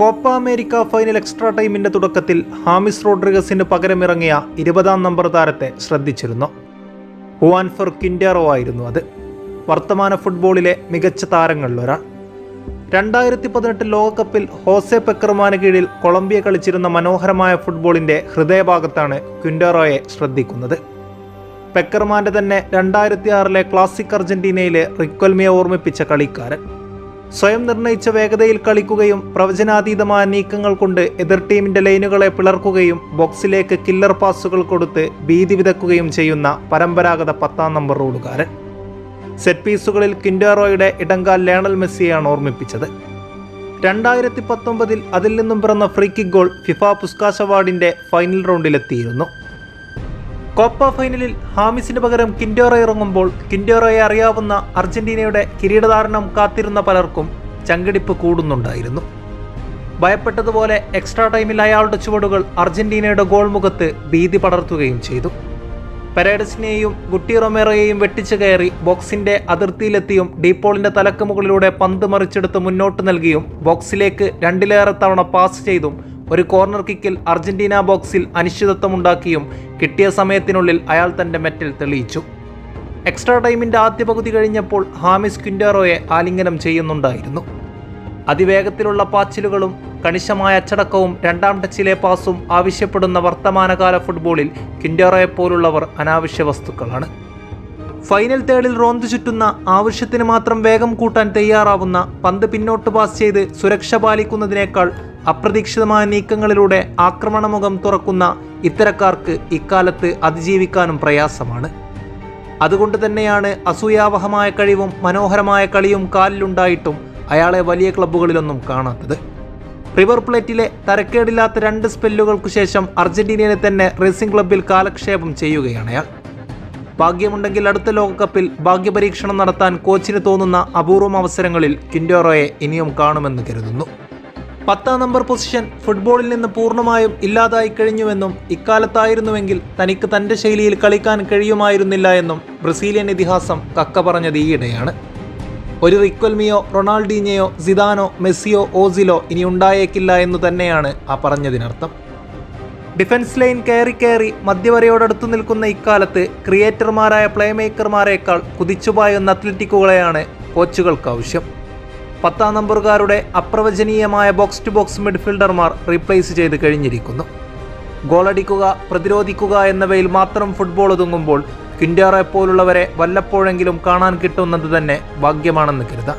Copa America final extra ടൈമിന്റെ തുടക്കത്തിൽ James റോഡ്രിഗസിന് പകരമിറങ്ങിയ ഇരുപതാം നമ്പർ താരത്തെ ശ്രദ്ധിച്ചിരുന്നു. ഹുവാൻഫർ കിൻഡാറോ ആയിരുന്നു അത്. വർത്തമാന ഫുട്ബോളിലെ മികച്ച താരങ്ങളിലൊരാൾ. രണ്ടായിരത്തി പതിനെട്ട് ലോകകപ്പിൽ ഹോസെ പെക്കർമാന് കീഴിൽ കൊളംബിയ കളിച്ചിരുന്ന മനോഹരമായ ഫുട്ബോളിന്റെ ഹൃദയഭാഗത്താണ് ക്വിൻഡാറോയെ ശ്രദ്ധിക്കുന്നത്. പെക്കർമാന്റെ തന്നെ രണ്ടായിരത്തി ആറിലെ ക്ലാസിക് അർജന്റീനയിലെ റിക്വൽമിയെ ഓർമ്മിപ്പിച്ച കളിക്കാരൻ. സ്വയം നിർണയിച്ച വേഗതയിൽ കളിക്കുകയും പ്രവചനാതീതമായ നീക്കങ്ങൾ കൊണ്ട് എതിർ ടീമിന്റെ ലൈനുകളെ പിളർക്കുകയും ബോക്സിലേക്ക് കില്ലർ പാസുകൾ കൊടുത്ത് ഭീതി വിതക്കുകയും ചെയ്യുന്ന പരമ്പരാഗത പത്താം നമ്പർ റോഡുകാരൻ സെറ്റ് പീസുകളിൽ കിൻഡാറോയുടെ ഇടങ്കാൽ ലേണൽ മെസ്സിയാണ് ഓർമ്മിപ്പിച്ചത്. രണ്ടായിരത്തി പത്തൊമ്പതിൽ അതിൽ നിന്നും പിറന്ന free kick goal FIFA Puskas അവാർഡിന്റെ final റൗണ്ടിലെത്തിയിരുന്നു കോപ്പ ഫൈനലിൽ ഹാമിസിന് പകരം കിൻഡോറ ഇറങ്ങുമ്പോൾ കിൻഡോറയെ അറിയാവുന്ന അർജന്റീനയുടെ കിരീടധാരണം കാത്തിരുന്ന പലർക്കും ചങ്കിടിപ്പ് കൂടുന്നുണ്ടായിരുന്നു. ഭയപ്പെട്ടതുപോലെ എക്സ്ട്രാ ടൈമിൽ അയാളുടെ ചുവടുകൾ അർജന്റീനയുടെ ഗോൾ മുഖത്ത് ഭീതി പടർത്തുകയും ചെയ്തു. പെരേഡസിനെയും ഗുട്ടി റൊമേറോയെയും വെട്ടിച്ചു കയറി ബോക്സിന്റെ അതിർത്തിയിലെത്തിയും ഡീപോളിന്റെ തലക്ക് മുകളിലൂടെ പന്ത് മറിച്ചെടുത്ത് മുന്നോട്ട് നൽകിയും ബോക്സിലേക്ക് രണ്ടിലേറെ തവണ പാസ് ചെയ്തും ഒരു കോർണർ കിക്കിൽ അർജന്റീന ബോക്സിൽ അനിശ്ചിതത്വമുണ്ടാക്കിയും കിട്ടിയ സമയത്തിനുള്ളിൽ അയാൾ തന്റെ മെറ്റൽ തെളിയിച്ചു. എക്സ്ട്രാ ടൈമിന്റെ ആദ്യ പകുതി കഴിഞ്ഞപ്പോൾ ഹാമിസ് ക്വിൻഡാറോയെ ആലിംഗനം ചെയ്യുന്നുണ്ടായിരുന്നു. അതിവേഗത്തിലുള്ള പാച്ചിലുകളും കണിശമായ അച്ചടക്കവും രണ്ടാം ടച്ചിലെ പാസും ആവശ്യപ്പെടുന്ന വർത്തമാനകാല ഫുട്ബോളിൽ കിൻഡോറയെ പോലുള്ളവർ അനാവശ്യ വസ്തുക്കളാണ്. ഫൈനൽ തേർഡിൽ റോന്ത് ചുറ്റുന്ന ആവശ്യത്തിന് മാത്രം വേഗം കൂട്ടാൻ തയ്യാറാവുന്ന പന്ത് പിന്നോട്ട് പാസ് ചെയ്ത് സുരക്ഷ പാലിക്കുന്നതിനേക്കാൾ അപ്രതീക്ഷിതമായ നീക്കങ്ങളിലൂടെ ആക്രമണമുഖം തുറക്കുന്ന ഇത്തരക്കാർക്ക് ഇക്കാലത്ത് അതിജീവിക്കാനും പ്രയാസമാണ്. അതുകൊണ്ട് തന്നെയാണ് അസൂയാവഹമായ കഴിവും മനോഹരമായ കളിയും കാലിലുണ്ടായിട്ടും അയാളെ വലിയ ക്ലബ്ബുകളിലൊന്നും കാണാത്തത്. റിവർ പ്ലേറ്റിലെ തരക്കേടില്ലാത്ത രണ്ട് സ്പെല്ലുകൾക്കു ശേഷം അർജന്റീനയിലെ തന്നെ റേസിംഗ് ക്ലബ്ബിൽ കാലക്ഷേപം ചെയ്യുകയാണ് അയാൾ. ഭാഗ്യമുണ്ടെങ്കിൽ അടുത്ത ലോകകപ്പിൽ ഭാഗ്യപരീക്ഷണം നടത്താൻ കോച്ചിന് തോന്നുന്ന അപൂർവം അവസരങ്ങളിൽ കിൻഡോറോയെ ഇനിയും കാണുമെന്ന് കരുതുന്നു. പത്താം നമ്പർ പൊസിഷൻ ഫുട്ബോളിൽ നിന്ന് പൂർണമായും ഇല്ലാതായി കഴിഞ്ഞുവെന്നും ഇക്കാലത്തായിരുന്നുവെങ്കിൽ തനിക്ക് തന്റെ ശൈലിയിൽ കളിക്കാൻ കഴിയുമായിരുന്നില്ല എന്നും ബ്രസീലിയൻ ഇതിഹാസം കക്ക പറഞ്ഞത് ഈയിടെയാണ്. ഒരു റിക്വൽമിയോ റൊണാൾഡീഞ്ഞയോ സിദാനോ മെസ്സിയോ ഓസിലോ ഇനി ഉണ്ടായേക്കില്ല എന്ന് തന്നെയാണ് ആ പറഞ്ഞതിനർത്ഥം. ഡിഫൻസ് ലൈൻ കയറി കയറി മധ്യവരയോടടുത്തു നിൽക്കുന്ന ഇക്കാലത്ത് ക്രിയേറ്റർമാരായ പ്ലേമേക്കർമാരെക്കാൾ കുതിച്ചുപായുന്ന അത്ലറ്റിക്കുകളെയാണ് കോച്ചുകൾക്ക് ആവശ്യം. പത്താം നമ്പറുകാരുടെ അപ്രവചനീയമായ ബോക്സ് ടു ബോക്സ് മിഡ്ഫീൽഡർമാർ റീപ്ലേസ് ചെയ്ത് കഴിഞ്ഞിരിക്കുന്നു. ഗോളടിക്കുക പ്രതിരോധിക്കുക എന്നിവയിൽ മാത്രം ഫുട്ബോൾ ഒതുങ്ങുമ്പോൾ കിൻഡാറെ പോലുള്ളവരെ വല്ലപ്പോഴെങ്കിലും കാണാൻ കിട്ടുന്നത് തന്നെ ഭാഗ്യമാണെന്ന് കരുതാം.